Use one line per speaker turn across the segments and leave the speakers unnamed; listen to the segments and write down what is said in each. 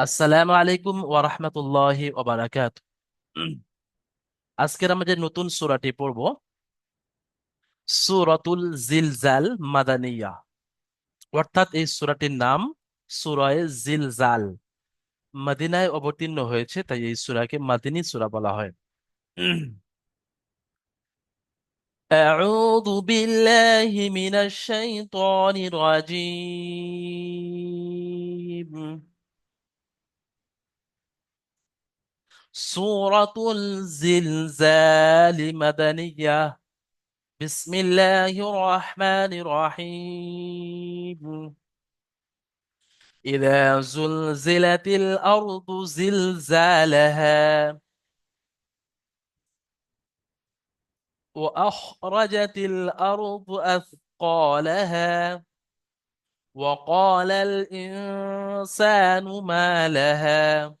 আসসালামু আলাইকুম ওয়া রাহমাতুল্লাহি ওয়া বারাকাত আজকের আমরা যে নতুন সূরাটি পড়ব সূরাতুল জিলজাল মাদানিয়া অর্থাৎ এই সূরাটির নাম সূরায়ে জিলজাল মদিনায় অবতীর্ণ হয়েছে তাই এই সূরাকে মাদিনী সূরা বলা হয় أعوذ بالله من الشيطان الرجيم سورة الزلزال مدنية. بسم الله الرحمن الرحيم. إذا زلزلت الأرض زلزالها وأخرجت الأرض أثقالها وقال الإنسان ما لها.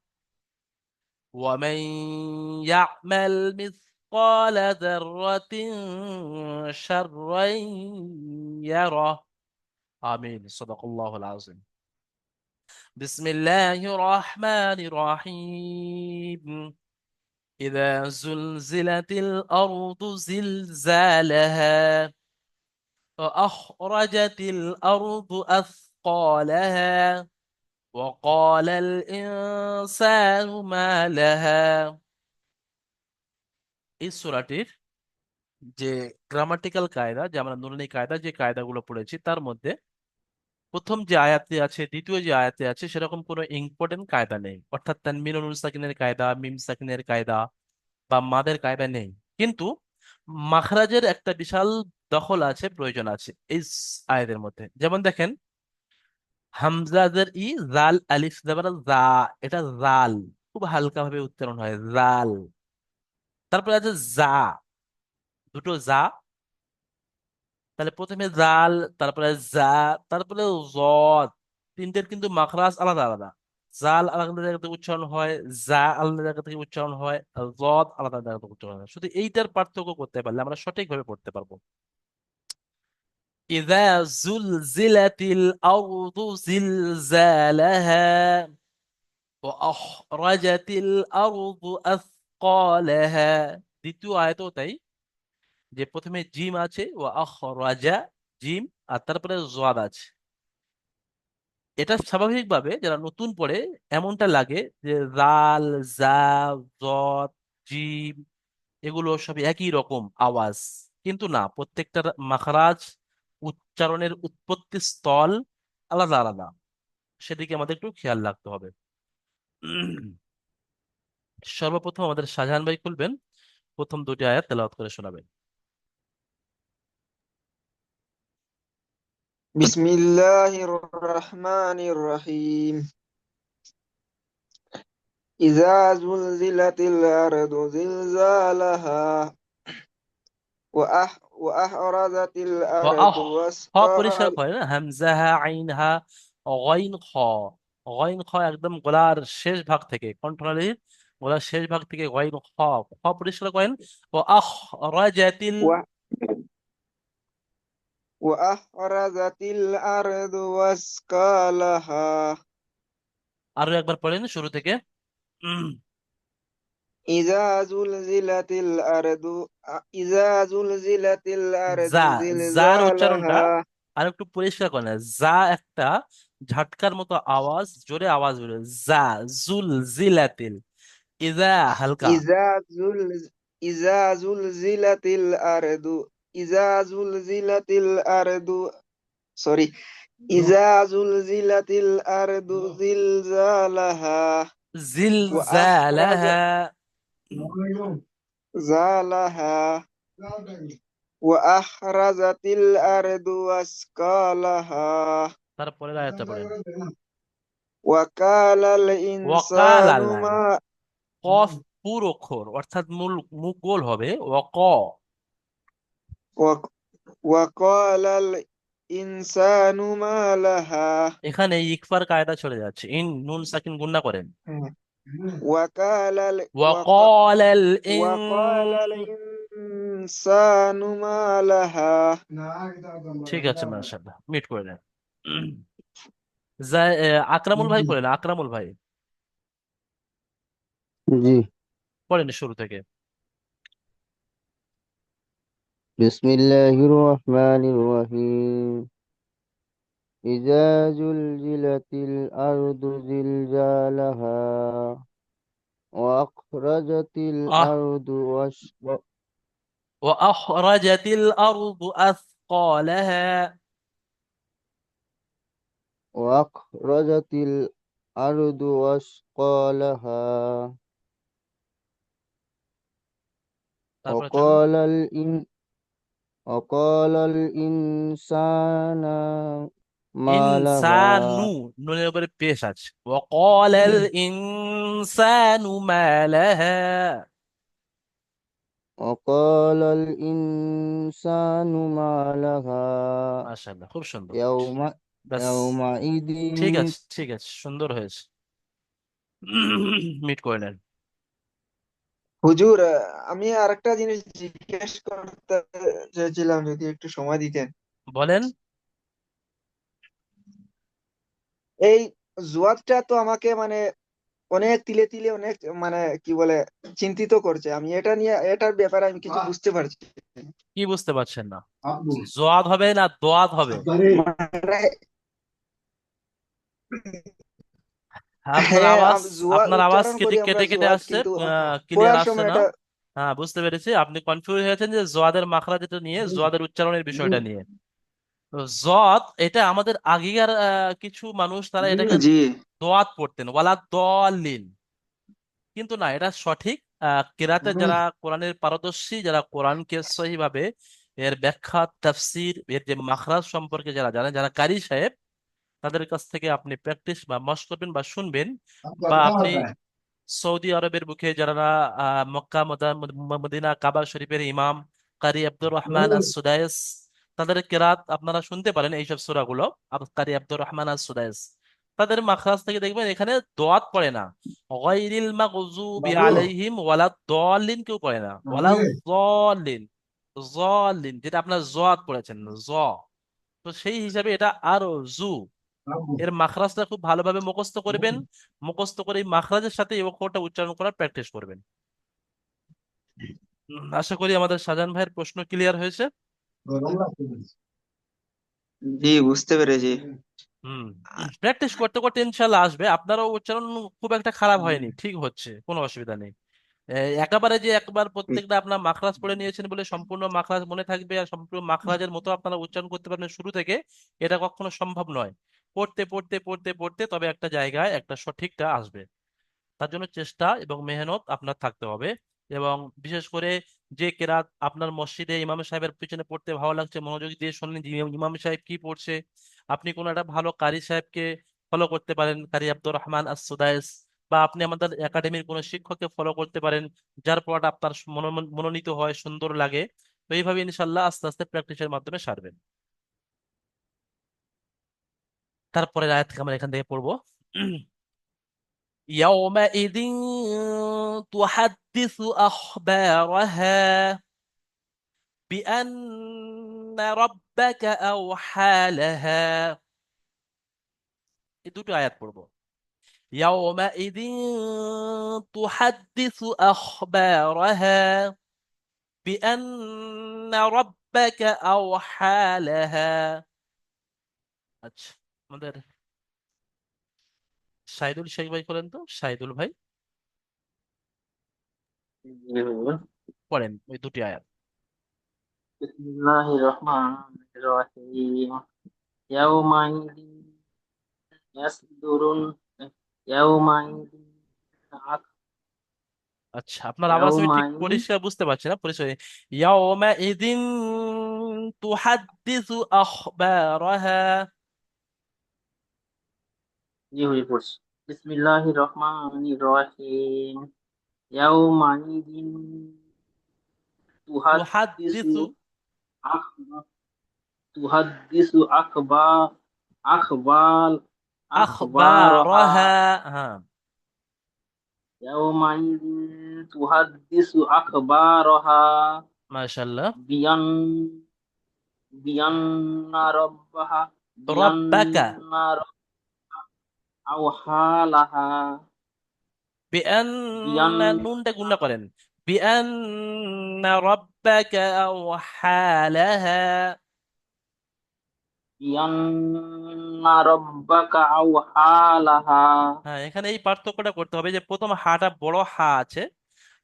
ومن يعمل مثقال ذرة شرا يره. آمين. صدق الله العظيم. بسم الله الرحمن الرحيم. إذا زلزلت الأرض زلزالها وأخرجت الأرض أثقالها. وقال الإنسان ما لها এই সূরাটির যে গ্রামাটিক্যাল কায়দা যে আমরা নুরানি কায়দা যে কায়দাগুলো পড়েছি তার মধ্যে প্রথম যে আয়াতে আছে দ্বিতীয় যে আয়াতে আছে সেরকম কোনো ইম্পর্টেন্ট কায়দা নেই অর্থাৎ তানবিন নুন সাকিনের কায়দা মিম সাকিনের কায়দা বা মাদের কায়দা নেই কিন্তু মাখরাজের একটা বিশাল দখল আছে প্রয়োজন আছে এই স- আয়াতের মধ্যে যেমন দেখেন হামজাদের ই জাল আলিফ জাবার জা, এটা জাল। খুব হালকা ভাবে উচ্চারণ হয়, জাল। তারপরে আছে জা, দুটো জা। তাহলে প্রথমে জাল, তারপরে জা, তারপরে জদ। তিনটের কিন্তু মাখরাজ আলাদা আলাদা। জাল আলাদা জায়গা থেকে উচ্চারণ হয়, জা আলাদা জায়গা থেকে উচ্চারণ হয় জদ আলাদা জায়গা থেকে উচ্চারণ হয়। শুধু এইটার পার্থক্য করতে পারলে আমরা সঠিকভাবে পড়তে পারব। ইদা জুলজিলাতিল আরদু জিলজালাহা ওয়া আখরাজাতিল আরদু আসকালাহা দ্বিতীয় আয়াতও তাই যে প্রথমে জিম আছে ও আখরাজা জিম, আর তারপরে জোয়াদ আছে। এটা স্বাভাবিকভাবে যারা নতুন পড়ে, এমনটা লাগে যে জাল, জা জত জিম, এগুলো সব একই রকম আওয়াজ। কিন্তু না, প্রত্যেকটার মাখরাজ উচ্চারণের উৎপত্তি স্থল আলাদা আলাদা সেদিকে আমাদের একটু খেয়াল রাখতে হবে সর্বপ্রথম আমাদের শাহজাহান ভাই খুলবেন প্রথম দুটি আয়াত তেলাওয়াত করে শোনাবেন
بسم الله الرحمن الرحيم إذا زلزلت الأرض زلزالها وأح وأحرزت الأرض
وأخ খ পরিষ্কার
وأثقال
করে না হামজাহা আইনহা গইন খ গইন খ একদম গলার শেষ ভাগ থেকে কণ্ঠনালীর গলার শেষ ভাগ থেকে গইন খ খ পরিষ্কার করেন ও আখ রাজাতিল
و وأحرزت الأرض وأثقالها
আরো একবার পড়েন শুরু থেকে
ইজা জুলজিলাতিল আরদু ইজা জুলজিলাতিল আরদু
যা যার উচ্চারণটা আর একটু পরিষ্কার করে না যা একটা ঝাটকার মতো আওয়াজ জোরে আওয়াজ বেরো যা জুল জিলাতিল ইজা হালকা।
ইজা জুল ইজা জুলজিলাতিল আরদু ইজা জুলজিলাতিল আরদু সরি
ইজা
زالها وأخرجت الأرض أثقالها
তারপরে আয়াতটা পড়েন
وقال
ওয়াকাল
الإنسان
আল্লাহ
ما
কফ পুরো অক্ষর অর্থাৎ মূল মুখ গোল হবে ওয়াক
وق- وقال الإنسان ما لها
এখানে ইকফার কায়দা চলে যাচ্ছে ইন নুন সাকিন গুন্না করেন
وقال ال- وق-
وقال الإن
وقال الإنسان ما لها
ঠিক আছে মাশাআল্লাহ মিট করে নেন যা- এ, আকরামুল ভাই করেন আকরামুল ভাই
জি
পড়েন শুরু থেকে
بسم الله الرحمن الرحيم إذا زلزلت الأرض زلزالها وأخرجت الأرض
وأخرجت الأرض أثقالها
وأخرجت الأرض
أثقالها
وقال الإن وقال الإنسان
ইনসানু
لها
নুনের উপরে পেশ আছে وقال الإنسان ما لها
وقال الإنسان ما لها
মাশাআল্লাহ খুব সুন্দর
يوم
ব্যাস
يومئذ
ঠিক আছে ঠিক আছে সুন্দর হয়েছে মিট করে নেন
হুজুর আমি আরেকটা জিনিস জিজ্ঞেস করতে চাইছিলাম যদি একটু সময় দিতেন
বলেন
এই জুয়াদটা তো আমাকে মানে অনেক তিলে তিলে অনেক মানে কি বলে চিন্তিত করছে। আমি এটা নিয়ে এটার ব্যাপারে আমি কিছু বুঝতে পারছি।
কি বুঝতে পারছেন না? জোয়াদ হবে না দোয়াদ হবে?
মানে
আপনার
হ্যাঁ
আওয়াজ আপনার আওয়াজ কেটে কেটে কেটে আসছে ক্লিয়ার আসছে না? হ্যাঁ বুঝতে পেরেছি। আপনি কনফিউজ হয়েছেন যে জোয়াদের মাখরাজটা নিয়ে জোয়াদের উচ্চারণের বিষয়টা নিয়ে। তো জদ এটা আমাদের আগেকার কিছু মানুষ তারা এটাকে
জি।
দোয়াত পড়তেন ওয়ালা দলিন কিন্তু না এটা সঠিক কেরাতে যারা কোরআনের পারদর্শী যারা কোরআনকে সহিভাবে এর ব্যাখ্যা তাফসির এর যে মাখরাজ সম্পর্কে যারা জানেন যারা কারি সাহেব তাদের কাছ থেকে আপনি প্র্যাকটিস বা মশ করবেন বা শুনবেন বা আপনি সৌদি আরবের বুকে যারা আহ, মক্কা মদা- মদিনা কাবা শরীফের ইমাম কারি আব্দুর রহমান আস সুদাইস তাদের কেরাত আপনারা শুনতে পারেন এইসব সূরাগুলো। কারি আব্দুর রহমান আস সুদাইস। তাদের মাখরাজ থেকে দেখবেন এখানে দোয়াত পড়ে না। মাগযুবি আলাইহিম ওয়ালা দলিন কেউ পড়ে না। ওয়ালা দলিন জলিন যেটা আপনার পড়েছেন জ। তো সেই হিসাবে এটা আরও জু। এর মাখরাজটা খুব ভালোভাবে মুখস্থ করবেন। মুখস্থ করে এই মাখরাজের সাথে এই অক্ষরটা উচ্চারণ করার প্র্যাকটিস করবেন। আশা করি আমাদের সাজান ভাইয়ের প্রশ্ন ক্লিয়ার হয়েছে।
জি বুঝতে পেরেছি।
হুম প্র্যাকটিস করতে করতে ইনশাল্লাহ আসবে। আপনারও উচ্চারণ খুব একটা খারাপ হয়নি ঠিক হচ্ছে কোনো অসুবিধা নেই। একেবারে যে একবার প্রত্যেকটা আপনার মাখরাজ পড়ে নিয়েছেন বলে সম্পূর্ণ মাখরাজ মনে থাকবে আর সম্পূর্ণ মাখরাজের মতো আপনারা উচ্চারণ করতে পারবেন শুরু থেকে এটা কখনো সম্ভব নয়। পড়তে পড়তে পড়তে পড়তে তবে একটা জায়গায় একটা সঠিকটা আসবে। তার জন্য চেষ্টা এবং মেহনত আপনার থাকতে হবে। এবং বিশেষ করে যে কেরাত আপনার মসজিদে ইমাম সাহেবের পিছনে পড়তে ভালো লাগছে, মনোযোগ দিয়ে শুনলেন যে ইমাম সাহেব কি পড়ছে, আপনি কোনো একটা ভালো কারি সাহেবকে ফলো করতে পারেন, কারি আব্দুর রহমান আস সুদাইস বা আপনি আমাদের একাডেমির কোনো শিক্ষককে ফলো করতে পারেন, যার পড়াটা আপনার মনো- মনোনীত হয়, সুন্দর লাগে। তো এইভাবে ইনশাল্লাহ আস্তে আস্তে প্র্যাকটিসের মাধ্যমে সারবেন। তারপরে আয়াত আমরা এখান থেকে পড়ব। يومئذ تحدث أخبارها بأن ربك أوحى لها এই দুটো আয়াত পড়বো يومئذ تحدث أخبارها بأن ربك أوحى لها আচ্ছা আমাদের সাইদুল শেখ ভাই করেন তো? সাইদুল ভাই? পড়েন ওই দুটি আয়াত।
বিসমিল্লাহির রহমানির রহিম। ইয়াউমাইদিন ইয়াসদুরুন ইয়াউমাইদিন
আচ্ছা আপনার আওয়াজ আমি ঠিক পরিষ্কার বুঝতে পারছি না পরিষ্কার ইয়াউমাইদিন তুহাদ্দিসু আখবারাহা
জি হুজুর পড়ছি বিসমিল্লাহির রহমানির রহিম ইয়াউমাইদিন তুহাদ্দিসু
তুহাদ্দিসু
আখবা তুহাদ্দিসু আখবা আখবাল আখবারহা
আখবারহা হ্যাঁ
ইয়াউমাইদিন তুহাদ্দিসু আখবারহা
মাশাআল্লাহ
বিয়ান বিয়ান্না রব্বাহা
রব্বাকা
বিয়ান্না রব্বাহা
বিআন্না নুনটা করেন বিআন্না রাব্বাকা আওহালাহা
বিয়ান্না রব্বাকা আওহালাহা
হ্যাঁ এখানে এই পার্থক্যটা করতে হবে যে প্রথম হাটা বড় হা আছে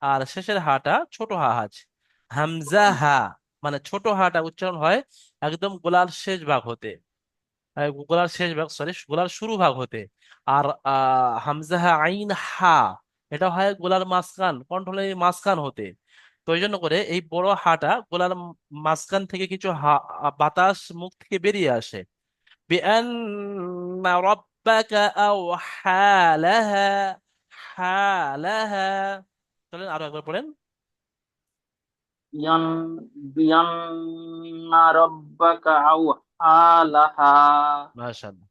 আর শেষের হাটা ছোট হা আছে। হামজা হা মানে ছোট হাটা উচ্চারণ হয় একদম গোলার শেষ ভাগ হতে। গোলার শেষ ভাগ সরি গোলার শুরু ভাগ হতে। আর হামজা আইন হা, এটা হয় গোলার মাঝখান কণ্ঠলের মাঝখান হতে। তো এই জন্য করে এই বড় হাটা গোলার মাঝখান থেকে কিছু বাতাস মুখ থেকে বেরিয়ে আসে। চলেন আরও একবার পড়েন।
বিআন্না রাব্বাকা আওহা। আওহালাহা
মাশাআল্লাহ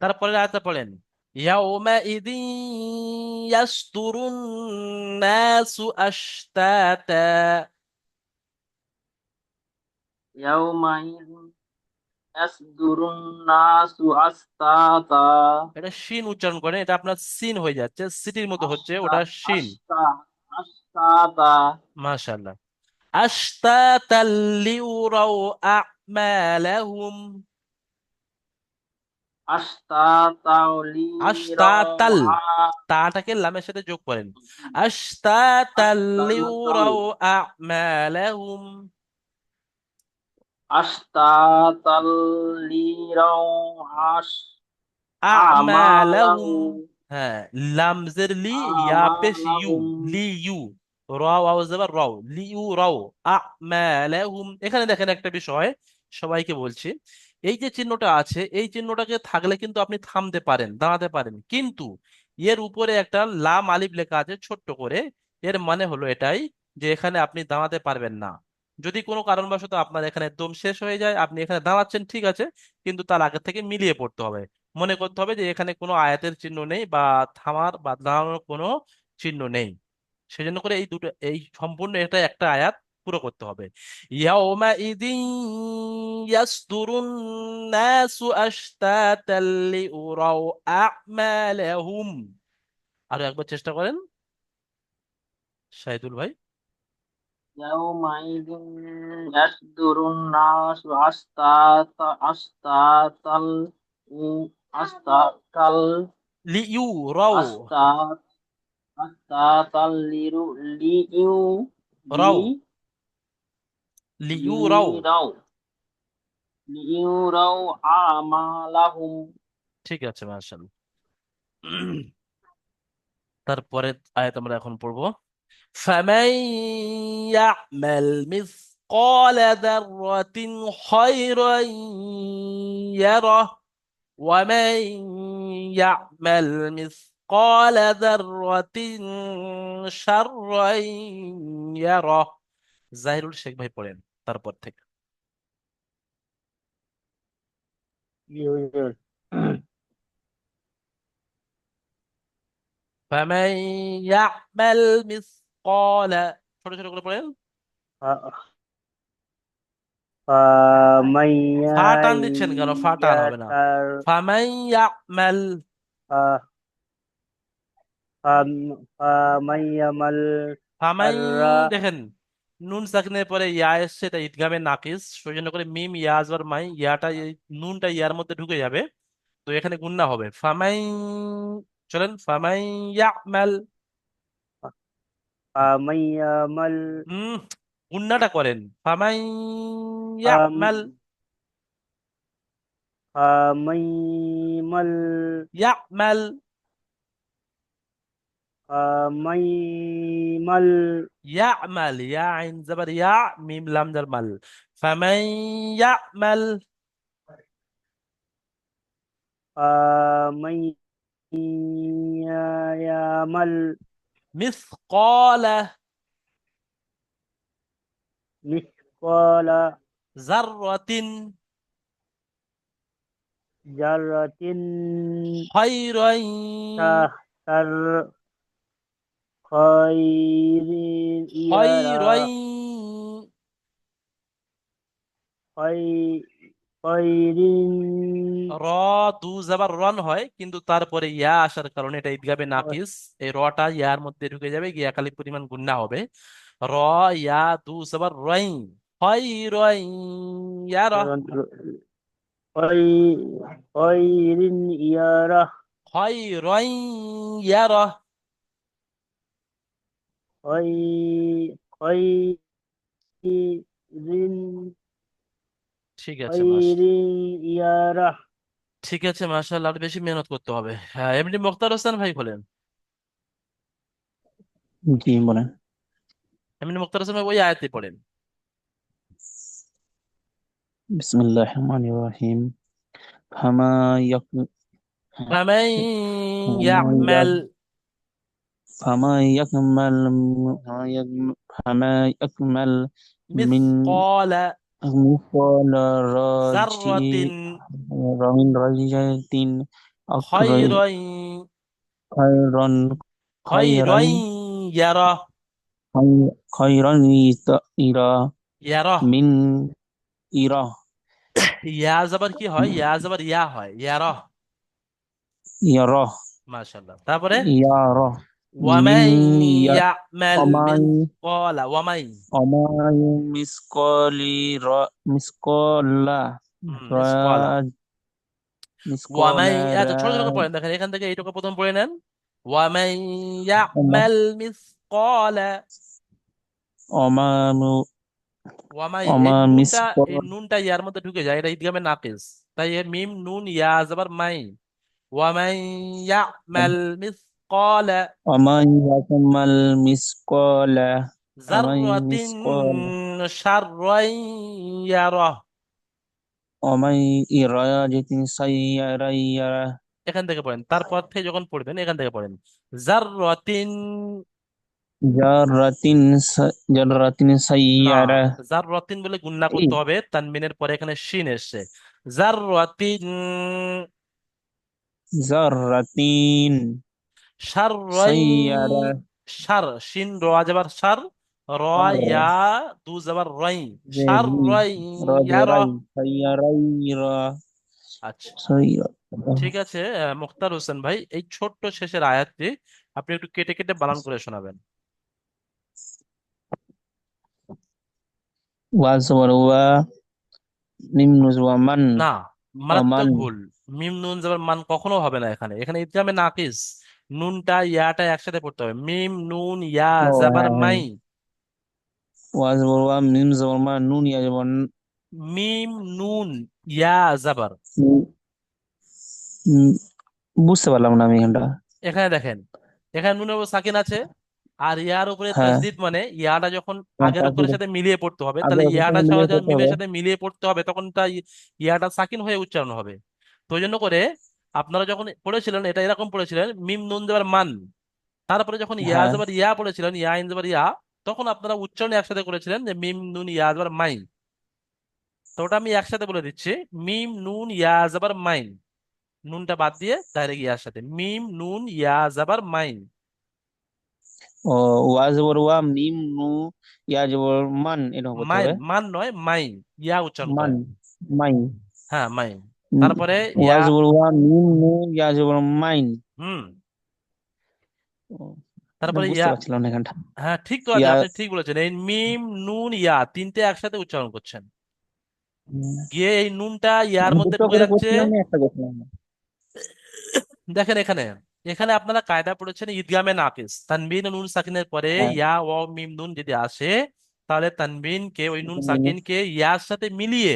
তারপরে আয়াতটা পড়েন يومئذ يصدر الناس أشتاتا
ইয়াউমাইদিন ইয়াসদুরুন নাসু আস্তাতা
এটা শিন উচ্চারণ করেন এটা আপনার সিন হয়ে যাচ্ছে সিটির মতো হচ্ছে
আস্তা
ওটা শিন
আস্তা আস্তাতা
মাশাআল্লাহ أشتاتا ليروا أعمالهم
আস্তাতাও
আশতাতাল
লিরাও
তাটাকে লামের সাথে যোগ করেন আশতাতাল
আস্তাতাল
লিউরাউ আমালাহুম
আস্তাতাল লিরাও আস
আমালাহুম
আমালাহুম
হ্যাঁ লামজের লি ইয়া পেশ ইউ
আমালাহুম
লি ইউ এখানে দেখেন একটা বিষয়, সবাইকে বলছি, এই যে চিহ্নটা আছে, এই চিহ্নটাকে থাকলে কিন্তু আপনি থামতে পারেন, দাঁড়াতে পারেন, কিন্তু এর উপরে একটা লাম আলিফ লেখা আছে ছোট্ট করে, এর মানে হলো এটাই যে এখানে আপনি দাঁড়াতে পারবেন না। যদি কোনো কারণবশত আপনার এখানে দম শেষ হয়ে যায়, আপনি এখানে দাঁড়াচ্ছেন, ঠিক আছে, কিন্তু তার আগে থেকে মিলিয়ে পড়তে হবে। মনে করতে হবে যে এখানে কোনো আয়াতের চিহ্ন নেই বা থামার বা দাঁড়ানোর কোনো চিহ্ন নেই। সেজন্য করে এই দুটো এই সম্পূর্ণ এটা একটা আয়াত পুরো করতে হবে। ইয়াউমা ইদিন ইয়াসদুরুন নাসু আশতাতাল লিউরাউ আমালাহুম। আরও একবার চেষ্টা করেন। সাইদুল ভাই।
ইয়াউমা ইদিন ইয়াসদুরুন নাসু আশতাতা আশতাতাল আশতাতাল লিউরাউ।
আশতাতাল
আস্তাত আস্তাতাল লিরু লিইউ
রাও
লি
লিইউরাও
লিরাও লিইউরাও আমালাহুম
ঠিক আছে মার্শাল তারপরে আয়াত আমরা এখন পড়বো فمن يعمل مثقال ذرة خيرا يره ومن يعمل مثقال ذرة شرا يره জাহিরুল শেখ ভাই পড়েন তারপর থেকে فمن يعمل مثقال ছোট ছোট করে পড়েন
فمن
ফা টান দিচ্ছেন কেন ফা টান হবে না
يتر
فمن
ফামাইয়ামাল
ফামাই দেখেন নুন সাকিনের পরে ইয়া এসছে এটা ইদগামে নাকিস। সেই জন্য করে মিম ইয়া আসবার মাই ইয়াটা নুনটা ইয়ার মধ্যে ঢুকে যাবে। তো এখানে গুন্না হবে। ফামাই চলেন ফামাই ইয়ামাল
ফামাই
হুম গুন্নাটা করেন। ফামাই ইয়ামাল
ফামাইমাল
ইয়ামাল। آه، ميمل. يعمل يا عين زبر يا ميم لام در مل.
فمن يعمل؟
آه، يا مل.
مثقال
مثقال
ذرة
ذرة
خيرا خير
খায়রান
يرى خير خير
র দু যাবার রন হয় কিন্তু তারপরে ইয়া আসার কারণে এটা ঈদগামে নাকিস এই রটা ইয়ার মধ্যে ঢুকে যাবে গিয়া খালি পরিমাণ গুন্না হবে র ইয়া দু যাবার রই হয় রই ইয়া র
خير خير يرى
হয় রই ইয়া র
خير خير
ঠিক আছে ঠিক আছে আর বেশি মেহনত করতে হবে। হ্যাঁ এমনি মোক্তার হোসেন ভাই বলেন।
জি বলেন।
এমনি মোক্তার হোসেন ভাই ওই আয়াতে পড়েন।
বিসমিল্লাহির ইয়াক
ফামান
ফামা ইয়াকমাল ফামা ইয়াক- ফামা ইয়াকমাল মিন
মিসকালা
মিসকাল রাজি
যাররাতিন
রামিন রাজিয়াতিন
খায়রান
খায়রান
খায়রান
খায়রান
ইয়ারা
খায়রান ইরা
ইয়ারা
মিন ইরা
ইয়া যাবার কি হয় ইয়া যাবার ইয়া হয় ইয়ারা
ইয়ারা
মাশাআল্লাহ তারপরে
ইয়ারা অমাই
মিসকালি
রা মিসকালা
হুম, মিসকালা
রাজ
ওয়ামাই আচ্ছা ছোট ছোট পড়েন দেখেন এখান থেকে এইটুকু প্রথম পড়ে নেন মিসকালা
অমানু
ওয়ামাই এই
অমা
নুনটা এই নুনটা ইয়ার মধ্যে ঢুকে যায় এটা নাকিস তাই মিম নুন ইয়া যাবার মাই ওয়ামান ইয়ামাল মিসকালা
অমাই ইয়াকমাল মিসকালা অমাই
যাররাতিন
মিসকালা
শাররান ইয়ারা
অমাই ইরাজাতিন সাইয়ারাইয়ারা
এখান থেকে পড়েন। তারপর থেকে যখন পড়বেন এখান থেকে পড়েন। জাররাতিন
জাররাতিন জাররাতিন সাইয়ারা
জাররাতিন বলে
এই
করতে হবে তানবিনের পরে এখানে শিন এসছে। জাররাতিন
জাররাতিন
শার শিন র যাবার শার র ইয়া দু যাবার রাই ইয়ারা
রাজারাই
আচ্ছা। ঠিক আছে মুখতার হোসেন ভাই এই ছোট্ট শেষের আয়াতটি আপনি একটু কেটে কেটে বানান করে শোনাবেন।
ওয়া জবর ওয়া মিম নুজ ওয়া মান।
না মারাত্মক ভুল। মিম নুন যাবার মান কখনো হবে না এখানে। এখানে ইদগামে নাকিস। নুনটা ইয়াটা একসাথে পড়তে হবে। মিম নুন ইয়া
হ্যাঁ।
মাই।
ওয়া জবর ওয়া মিম জবর মা নুন ইয়া জবর
মিম নুন ইয়া
উম, বুঝতে পারলাম না আমি এখানটা।
এখানে দেখেন এখানে নুনের উপর সাকিন আছে আর ইয়ার উপরে
হ্যাঁ।
তাসদিদ মানে ইয়াটা যখন
হ্যাঁ
আগের অক্ষরের সাথে মিলিয়ে পড়তে হবে তাহলে ইয়াটা
সাথে মিলিয়ে পড়তে
মিমের
হবে।
সাথে মিলিয়ে পড়তে হবে তখন তা ইয়াটা সাকিন হয়ে উচ্চারণ হবে। তো ওই জন্য করে আপনারা যখন পড়েছিলেন এটা এরকম পড়েছিলেন মিম নুন দেবার মান। তারপরে যখন ইয়া
হ্যাঁ।
যাবার ইয়া পড়েছিলেন ইয়া ইন ইয়া তখন আপনারা উচ্চারণ একসাথে করেছিলেন যে মিম নুন ইয়া যাবার মাইন। তো ওটা আমি একসাথে বলে দিচ্ছি মিম নুন ইয়া যাবার মাইন। নুনটা বাদ দিয়ে ডাইরেক্ট ইয়ার সাথে মিম নুন ইয়া যাবার মাইন।
ও ওয়া জবর ওয়া মিম নু ইয়া জবর মান
মাইন
হবে।
মান নয় মাইন ইয়া উচ্চারণ
মান মাইন।
হ্যাঁ মাইন। তারপরে
ওয়া মাইন।
হুম। তারপরে ইয়া হ্যাঁ ঠিক তো আছে আপনি ঠিক বলেছেন। এই মিম নুন ইয়া তিনটে একসাথে উচ্চারণ করছেন। গিয়ে এই নুনটা ইয়ার মধ্যে ঢুকে যাচ্ছে দেখেন এখানে। এখানে আপনারা কায়দা পড়েছেন ঈদগামে নাকিস তানবিন নুন সাকিনের পরে
হ্যাঁ।
ইয়া ও মিম নুন যদি আসে তাহলে তানবিনকে ওই নুন সাকিনকে ইয়ার সাথে মিলিয়ে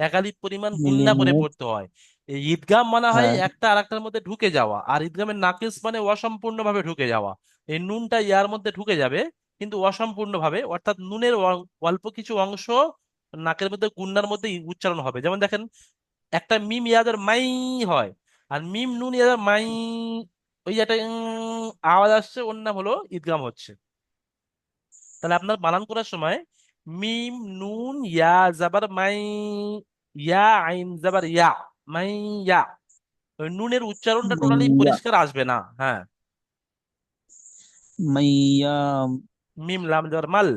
একালিপ পরিমাণ গুণনা করে পড়তে হয়। এই ঈদগাম মানে হয়
হ্যাঁ।
একটা আরেকটার মধ্যে ঢুকে যাওয়া। আর ঈদগামের নাকিস মানে অসম্পূর্ণভাবে ঢুকে যাওয়া। এই নুনটা ইয়ার মধ্যে ঢুকে যাবে কিন্তু অসম্পূর্ণভাবে অর্থাৎ নুনের অল্প কিছু অংশ নাকের মধ্যে গুন্নার মধ্যে উচ্চারণ হবে। যেমন দেখেন একটা মিম ইয়াদের মাই হয়। আর মিম নুন ইয়া মাই ওই যে একটা আওয়াজ আসছে ওর নাম হলো ঈদগাম হচ্ছে তাহলে আপনার বানান করার সময় মিম নুন ইয়া জাবার মাই ইয়া আইন জাবার ইয়া মাই ইয়া নুনের উচ্চারণটা টোটালি পরিষ্কার আসবে না হ্যাঁ
মাইয়া
মিম লাম জাবার মাল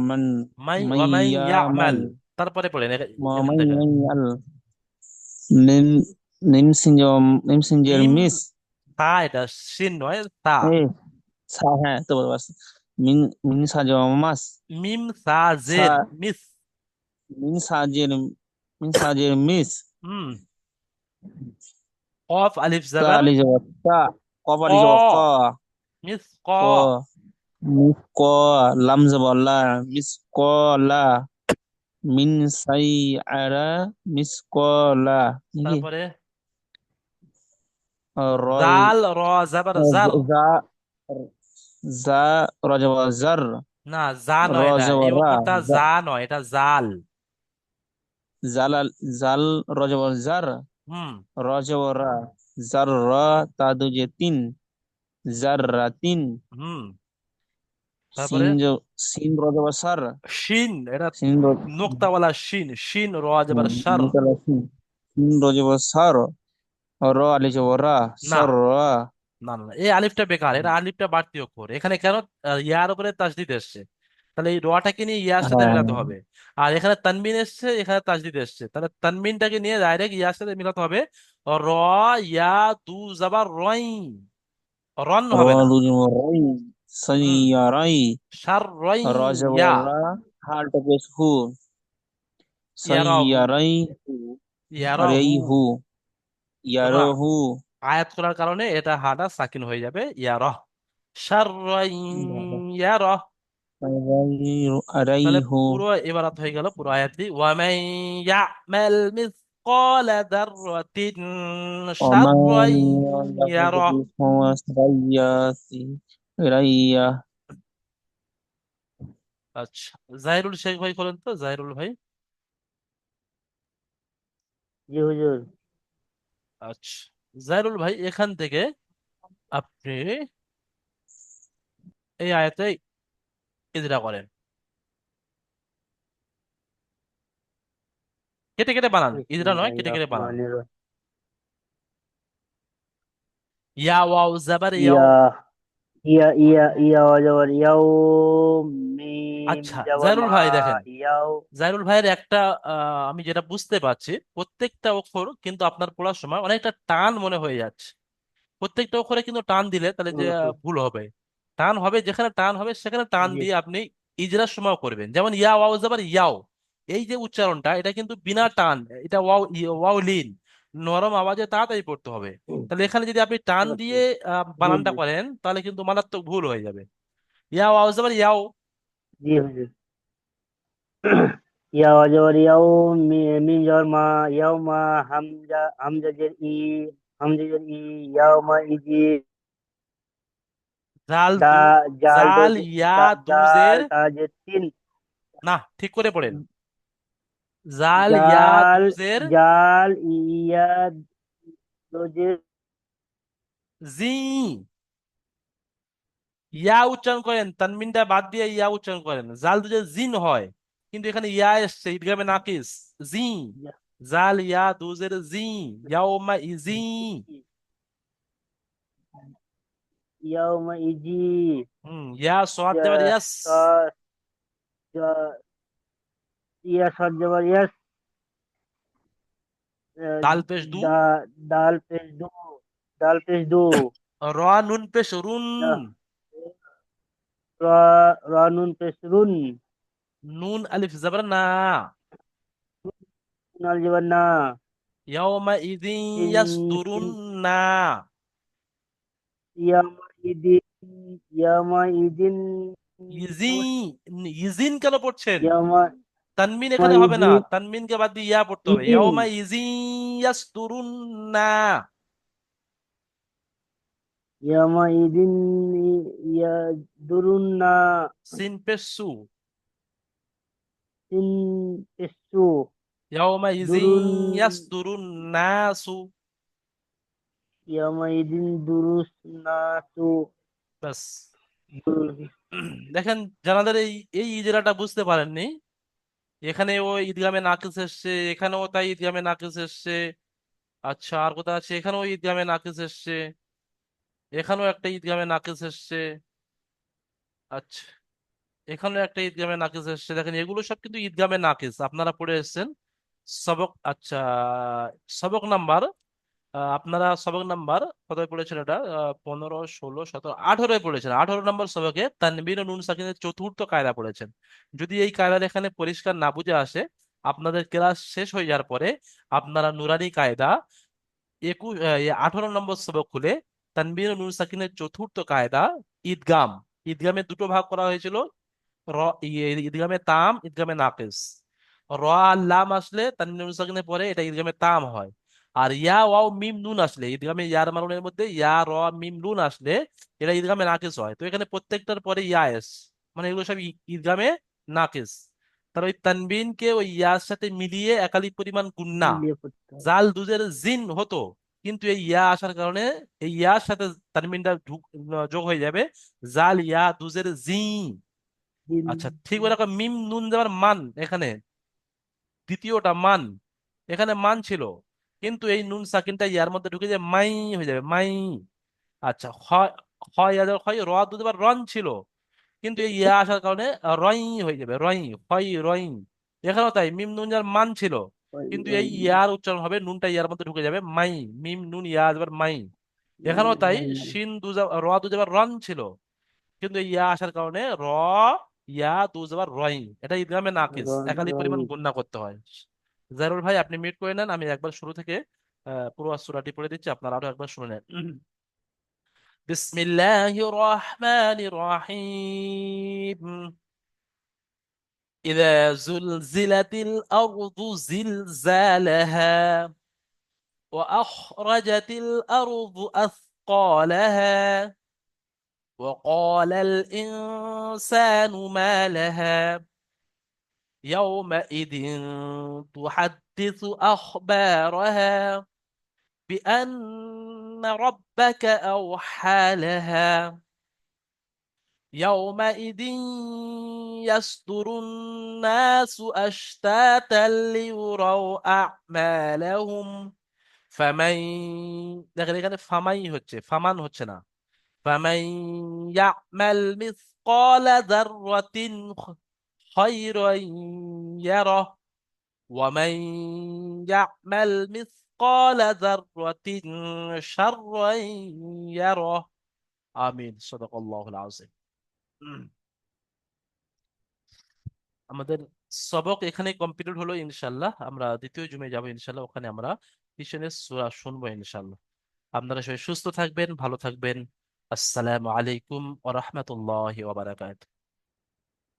মান
মাই ইয়ামাল তারপরে পড়েন এখ- এখান
মাই
থেকে
মাইয়াল নিম নিম সিঞ্জের
মিম
মিস
তা এটা সিন নয় তা
সা হ্যাঁ তো বলব মিন মিন
মিম সা
সা
মিস
মিন সাজের মিন সাজের মিস।
হুম। কফ আলিফ
তা
জাবার
আলি জবাব তা কপ
ক
আলি ক।
মিস ক।
মিস ক। লাম জবাব লা। মিস ক লা। মিন সাই আরা। মিস ক লা।
তারপরে? জাল র জাবার জার
যা যা রজব জার।
না জা নয় এটা। এই
রা। জা।
জা নয় এটা জাল।
জাল জাল রজব জার
হুম।
রজব রা জার রা যে তিন জার রা তিন।
তারপরে?
সিন রজব সার।
শিন এটা নোক্তাওয়ালা শিন শিন সার।
সিন রজব সার র সার রা।
না এই আলিফটা বেকার এটা আলিফটা বাড়তি অক্ষর। এখানে কেন ইয়ার উপরে তাসদিদ এসছে। তাহলে এই রটাকে নিয়ে ইয়ার সাথে
হ্যাঁ।
মিলাতে হবে। আর এখানে তানবিন এসছে এখানে তাসদিদ এসছে। তাহলে তানবিনটাকে নিয়ে ডাইরেক্ট ইয়ার সাথে মিলাতে হবে। র ইয়া দু জাবার রই রন
র
হবে না। হুম। সার রই
রজব
ইয়া।
রা হালটা পেশ হু।
আয়াত করার কারণে এটা হাটা সাকিন হয়ে যাবে। ইয়ারহ সার রই ইয়ারহ তাহলে পুরো ইবারাত হয়ে গেল পুরো আয়াতটি। ওয়ামাই ইয়ামাল মিসকাল দাররাতিন শাররান
ইয়ারা। রাইয়া
আচ্ছা জাহিরুল শেখ ভাই বলেন তো? জাহিরুল ভাই।
জি হুজুর।
আচ্ছা জাহিরুল ভাই এখান থেকে আপনি এই আয়াতে ইজরা করেন। কেটে কেটে বানান। ইজরা নয় কেটে কেটে বানান।
রহিম
ইয়া ওয়াও জাবার
ইয়া ইয়া ইয়া ইয়া ওয়াজাবার ইয়াও মিম
আচ্ছা
জাবার
জাহিরুল ভাই দেখেন।
ইয়াও
জাহিরুল ভাইয়ের একটা আহ, আমি যেটা বুঝতে পারছি প্রত্যেকটা অক্ষর কিন্তু আপনার পড়ার সময় অনেকটা টান মনে হয়ে যাচ্ছে। প্রত্যেকটা অক্ষরে কিন্তু টান দিলে তাহলে যে ভুল হবে। টান হবে যেখানে টান হবে সেখানে টান দিয়ে আপনি ইজরার সময় করবেন। যেমন ইয়া ওয়াও জাবার ইয়াও। এই যে উচ্চারণটা এটা কিন্তু বিনা টান এটা ওয়াও ওয়াও লিন নরম আওয়াজে তাড়াতাড়ি পড়তে হবে। তাহলে এখানে যদি আপনি টান দিয়ে বানানটা করেন তাহলে কিন্তু মারাত্মক ভুল হয়ে যাবে। ইয়া ওয়াও জাবার ইয়াও।
জি হুজুর ইয়া ওয়াজাবার ইয়াও মিম জাবার মা ইয়াও মা হামজা হামজা জের ই হামজা জের ই ইয়াও মা ইজি
জাল
জাল
ইয়া দুজের
তিন
না ঠিক করে পড়েন। জাল ইয়া দুজের
জাল ইয়া
জি। ইয়া উচ্চারণ করেন তানমিনটা বাদ দিয়ে ইয়া উচ্চারণ করেন। জাল দুজের জিন হয় কিন্তু এখানে ইয়া এসছে ইদগামে নাকিস। জি। জাল ইয়া দুজের জি। ইয়াউমা ইজি।
ইয়াও মা ইজি
হুম ইয়া সোয়াদ দেবার ইয়াস
তা- জা- ইয়া সাত জাবার ইয়াস আহ,
দাল পেশ দু
দা- দাল পেশ দু দাল পেশ দু
র নুন পেশ রুন
রা রা নুন পেশ রুন
নুন আলিফ জাবার না
নাল জাবার
ইজিন কেন পড়ছেন? তানমিন এখানে হবে না। তানমিনকে বাদ দিয়ে ইয়া পড়তে হবে। ইয়াউমা ইজি ইয়াসদুরুন্না
ইয়ামা ইদিন ইয়া দুরুন না
সিন পেশ সু
সিন পেশু
ইয়াউমা ইজিন
দুরুন
দেখেন, জানাদের এই এই ইজরাটা বুঝতে পারেননি। এখানে ও ঈদগামে নাকিস এসছে, এখানেও তাই ঈদগামে নাকিস এসছে। আচ্ছা আর কোথায় আছে? এখানেও ঈদগামে নাকিস এসছে। এখানেও একটা ঈদগামে নাকিস এসছে। আচ্ছা এখানেও একটা ঈদগামে নাকিস এসছে। দেখেন, এগুলো সব কিন্তু ঈদগামে নাকিস আপনারা পড়ে এসেছেন। সবক আচ্ছা সবক নাম্বার আপনারা সবক নাম্বার কত পড়েছেন এটা? পনেরো ষোলো সতেরো আঠারোয় পড়েছেন। আঠারো নম্বর সবকে তানবির ও নুন সাকিনের চতুর্থ কায়দা পড়েছেন। যদি এই কায়দার এখানে পরিষ্কার না বুঝে আসে আপনাদের ক্লাস শেষ হয়ে যাওয়ার পরে আপনারা নুরানি কায়দা একুশ আঠারো নম্বর সবক খুলে তানবির ও নুন সাকিনের চতুর্থ কায়দা ঈদগাম। ঈদগামে দুটো ভাগ করা হয়েছিল। র ইয়ে, ঈদগামে তাম ঈদগামে নাকিস র আর আসলে তানবির নুন সাকিনের পরে এটা ঈদগামে তাম হয়। আর ইয়া ওয়াও মিম নুন আসলে। ঈদগামে ইয়ার মারুনের মধ্যে ইয়া র মিম নুন আসলে এটা ঈদগামে নাকিস হয়। তো এখানে প্রত্যেকটার পরে ইয়া এস। মানে এগুলো সব ঈদগামে নাকিস তার ওই তানবিনকে ওই ইয়ার সাথে মিলিয়ে একাধিক পরিমাণ গুন্না জাল দুজের জিন হতো। কিন্তু এই ইয়া আসার কারণে এই ইয়ার সাথে তানবিনটা ঢুক যোগ হয়ে যাবে জাল ইয়া দুজের জি আচ্ছা ঠিক ওরকম মিম নুন দেওয়ার মান এখানে দ্বিতীয়টা মান এখানে মান ছিল। কিন্তু এই নুন সাকিনটা ইয়ার মধ্যে ঢুকে যায় মাই হয়ে যাবে মাই। আচ্ছা হয় র দুধ এবার রন ছিল কিন্তু এই ইয়া আসার কারণে রই হয়ে যাবে রই হয় রই। এখানেও তাই মিম নুন যার মান ছিল কিন্তু এই ইয়ার উচ্চারণ হবে নুনটা ইয়ার মধ্যে ঢুকে যাবে মাই মিম নুন ইয়া আসবার মাই। এখানেও তাই শিন দুজা র দুজাবার রন ছিল কিন্তু এই ইয়া আসার কারণে র ইয়া দুজাবার রই। এটা ঈদগামে নাকিস একাধিক পরিমাণ গুণনা করতে হয়। জারুল ভাই আপনি মিউট করে নেন আমি একবার শুরু থেকে আহ, পুরো সূরাটি পড়ে দিচ্ছি আপনারা আরো একবার শুনে নেন বিসমিল্লাহির রহমানির রহিম إذا زلزلت الأرض زلزالها وأخرجت الأرض أثقالها وقال الإنسان ما لها يومئذ تحدث أخبارها بأن ربك أوحى لها يومئذ يصدر الناس أشتاتا ليروا أعمالهم فمن দেখেন এখানে ফামাই হচ্ছে ফামান হচ্ছে না فمن يعمل مثقال ذرة خيرا يره ومن يعمل مثقال ذرة شرا يره آمين صدق الله العظيم আমাদের সবক এখানে কমপ্লিট হলো ইনশাল্লাহ আমরা দ্বিতীয় জুমে যাব ইনশাল্লাহ ওখানে আমরা কিশনের সূরা শুনবো ইনশাল্লাহ আপনারা সবাই সুস্থ থাকবেন ভালো থাকবেন আসসালামু আলাইকুম ওয়া রাহমাতুল্লাহি ওয়া বারাকাতুহু